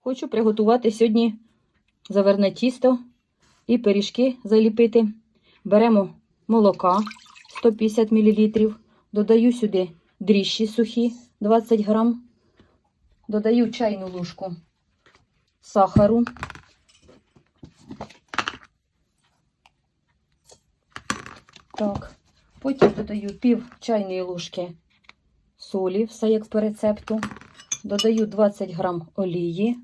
Хочу приготувати сьогодні заверне тісто і пиріжки заліпити. Беремо молока 150 мл, додаю сюди дріжджі сухі 20 грам, додаю чайну ложку сахару. Так, потім додаю пів чайної ложки солі, все як по рецепту. Додаю 20 грам олії.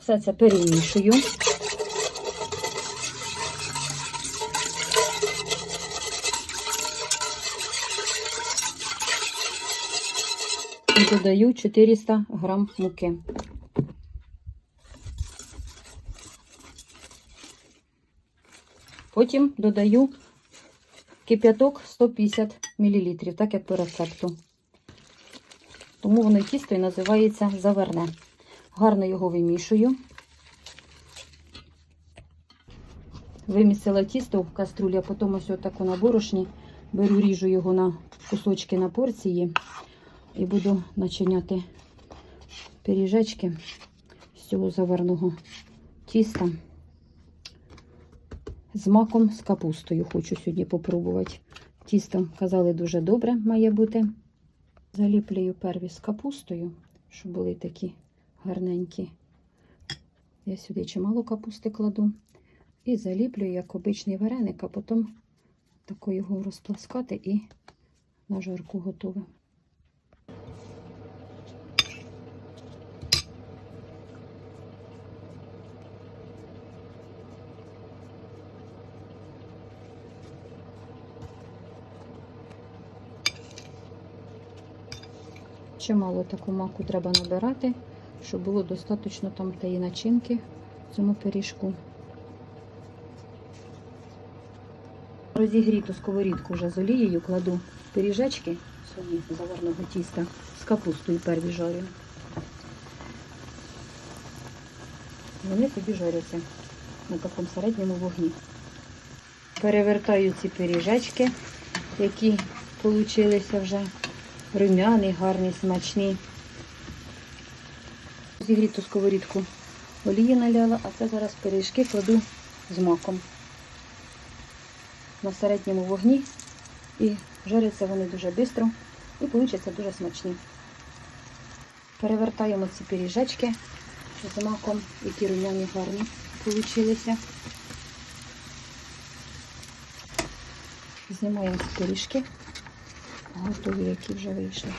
Все це перемішую. Додаю 400 грам муки. Потім додаю кип'яток 150 мл, так як по рецепту. Тому воно тісто і називається заверне. Гарно його вимішую. Вимісила тісто в каструлі, а потім ось отаку на борошні. Беру, ріжу його на кусочки на порції і буду начиняти пиріжечки з цього заверного тіста з маком, з капустою. Хочу сьогодні попробувати. Тісто, казали, дуже добре має бути. Заліплюю перві з капустою, щоб були такі гарненькі. Я сюди чимало капусти кладу. І заліплюю, як обичний вареник, а потім тако його розпласкати і на жарку готове. Чимало таку маку треба набирати, щоб було достатньо там тієї начинки цьому пиріжку. Розігріту сковорідку вже з олією кладу пиріжечки свої заварного тіста з капустою перві. Вони собі жаряться на такому середньому вогні. Перевертаю ці пиріжечки, які получилися вже рум'яний, гарний, смачний. Зігріту сковорідку олії наляла, а це зараз пиріжки кладу з маком на середньому вогні. І жаряться вони дуже швидко і получаться дуже смачні. Перевертаємо ці пиріжечки з маком, які рум'яні гарні получилися. Знімаємо ці пиріжки, готові, які вже вийшли.